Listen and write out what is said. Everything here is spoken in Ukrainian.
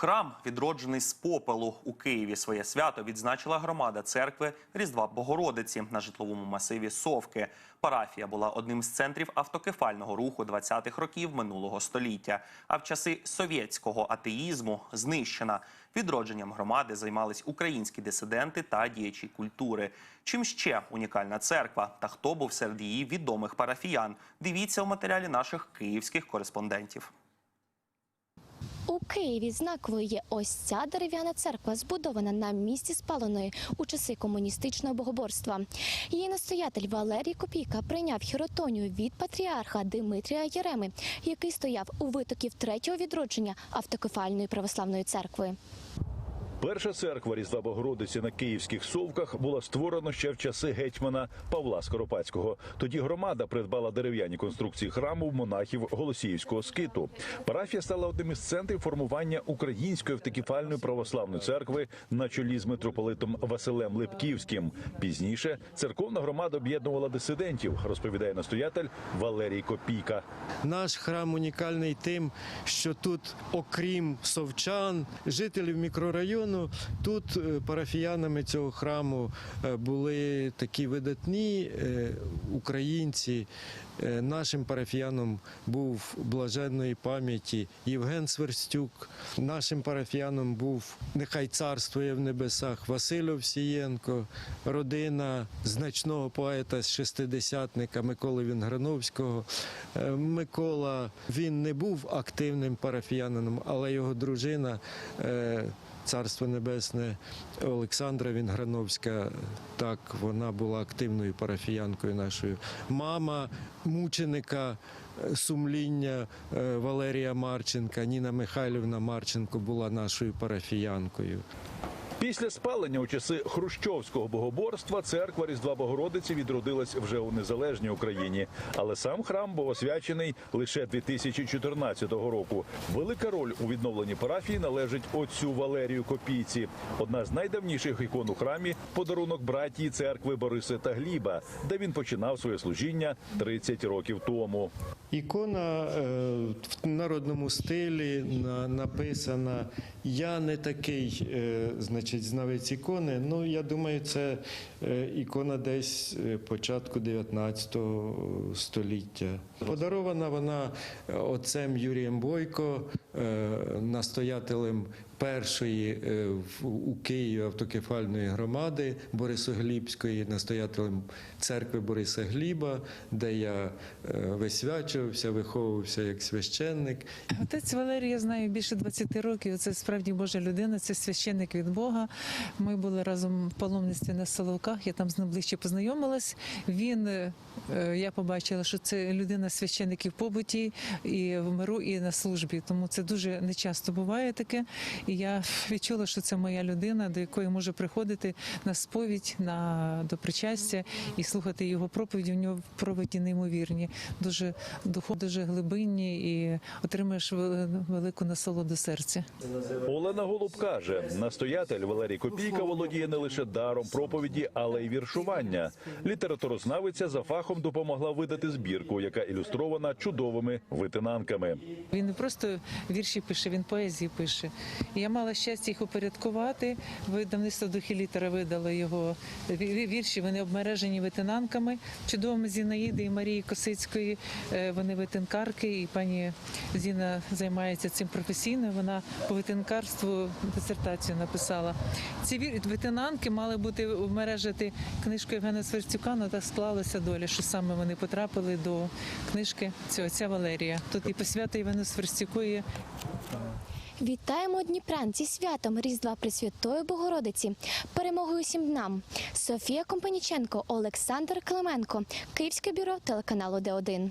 Храм, відроджений з попелу у Києві, своє свято відзначила громада церкви Різдва Богородиці на житловому масиві Совки. Парафія була одним з центрів автокефального руху 20-х років минулого століття. А в часи совєтського атеїзму знищена. Відродженням громади займались українські дисиденти та діячі культури. Чим ще унікальна церква та хто був серед її відомих парафіян? Дивіться у матеріалі наших київських кореспондентів. Києві знаковою ось ця дерев'яна церква, збудована на місці спаленої у часи комуністичного богоборства. Її настоятель Валерій Копійка прийняв хіротонію від патріарха Димитрія Єреми, який стояв у витоків третього відродження автокефальної православної церкви. Перша церква Різдва Богородиці на київських совках була створена ще в часи гетьмана Павла Скоропадського. Тоді громада придбала дерев'яні конструкції храму в монахів Голосіївського скиту. Парафія стала одним із центрів формування української автокефальної православної церкви на чолі з митрополитом Василем Липківським. Пізніше церковна громада об'єднувала дисидентів, розповідає настоятель Валерій Копійка. Наш храм унікальний тим, що тут, окрім совчан, жителів мікрорайону, тут е, парафіянами цього храму е, були такі видатні е, українці. Нашим парафіяном був блаженної пам'яті Євген Сверстюк. Нашим парафіяном був нехай царствує в небесах Василь Овсієнко, родина значного поета з шестидесятника Миколи Вінграновського. Микола він не був активним парафіянином, але його дружина. Царство Небесне Олександра Вінграновська, так вона була активною парафіянкою нашою. Мама мученика е, сумління е, Валерія Марченка, Ніна Михайлівна Марченко була нашою парафіянкою. Після спалення у часи хрущовського богоборства церква Різдва Богородиці відродилась вже у незалежній Україні, але сам храм був освячений лише 2014 року. Велика роль у відновленні парафії належить отцю Валерію Копійці. Одна з найдавніших ікон у храмі подарунок братії церкви Бориса та Гліба, де він починав своє служіння 30 років тому. Ікона е, в народному стилі на- написана. Я не такий, е, значить, знавець ікони. Ну, я думаю, це е, ікона десь е, початку 19 століття. Подарована вона е, отцем Юрієм Бойко, настоятелем першої е, у Києві автокефальної громади Борисоглібської, настоятелем церкви Бориса Гліба, де я е, висвячувався, виховувався як священник. Отець Валерій, я знаю більше 20 років. Це справді Божа людина, це священник від Бога. Ми були разом в паломництві на Соловках. Я там з ним ближче познайомилась. Він е, я побачила, що це людина священник і в побуті, і в миру, і на службі. Тому це дуже нечасто буває таке. І я відчула, що це моя людина, до якої можу приходити на сповідь, на до причастя і слухати його проповіді. У нього проповіді неймовірні, дуже духовні, дуже глибинні і отримуєш велику насолоду серця. Олена Голуб каже, настоятель Валерій Копійка володіє не лише даром проповіді, але й віршування. Літературознавиця за фахом допомогла видати збірку, яка ілюстрована чудовими витинанками. Він не просто вірші пише, він поезії пише. І я мала щастя їх упорядкувати. Видавництво духі літера видало його вірші. Вони обмережені витинанками, чудовими Зінаїди і Марії Косицької. Е, Вони витинкарки, і пані Зіна займається цим професійно. Вона по витинкарству дисертацію написала. Ці витинанки мали бути обмережити книжку Євгена Сверстюка, але так склалася доля, що саме вони потрапили до книжки цього отця Валерія. Тут і посвята Євгену Сверстюку є Вітаємо Дніпрян зі святом Різдва Пресвятої Богородиці, перемогою всім нам. Софія Компаніченко, Олександр Клименко, Київське бюро телеканалу Д1.